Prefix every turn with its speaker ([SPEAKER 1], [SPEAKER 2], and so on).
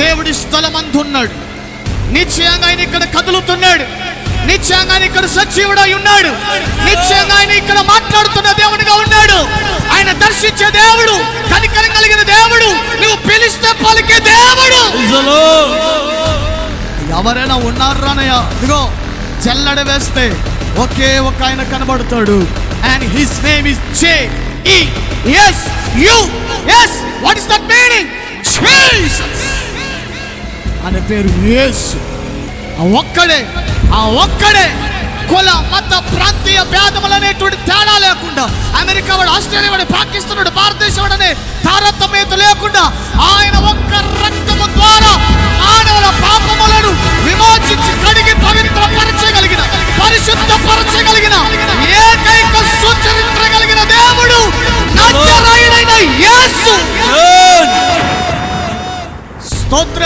[SPEAKER 1] దేవుడి స్థలమందున్నాడు నిశ్చయంగా ఆయన ఇక్కడ కదులుతున్నాడు. నిశ్చయంగా ఆయన ఇక్కడ సజీవుడై ఉన్నాడు. నిశ్చయంగా ఆయన ఇక్కడ మాట్లాడుతున్న దేవుడిగా ఉన్నాడు. ఆయన దర్శించే దేవుడు కనికరం కలిగిన దేవుడు నువ్వు పిలిస్తే పలికే దేవుడు. ఎవరైనా ఉన్నారు రానయ్య ఇదిగో జల్లడ వేస్తే ఒకే ఒక ఆయన కనబడతాడు. And his name is J E S U S what is that అనే పేరు యేసు. ఆ ఒక్కడే ఆ ఒక్కడే కుల మత ప్రాంతీయ భేదములు అనేటువంటి తేడా లేకుండా అమెరికా వాడు ఆస్ట్రేలియా వాడు పాకిస్తాన్ వాడు భారతదేశం వాడు అనే తారతమ్యత లేకుండా ఆయన ఒక్క రక్తము ద్వారా మానవుల పాపములను విమోచించి కడిగి పవిత్రపరచగలిగిన పరిశుద్ధపరచగలిగిన ఏకైక సుచరిత్రగలిగిన దేవుడు నజరేయుడైన యేసు. స్తోత్ర.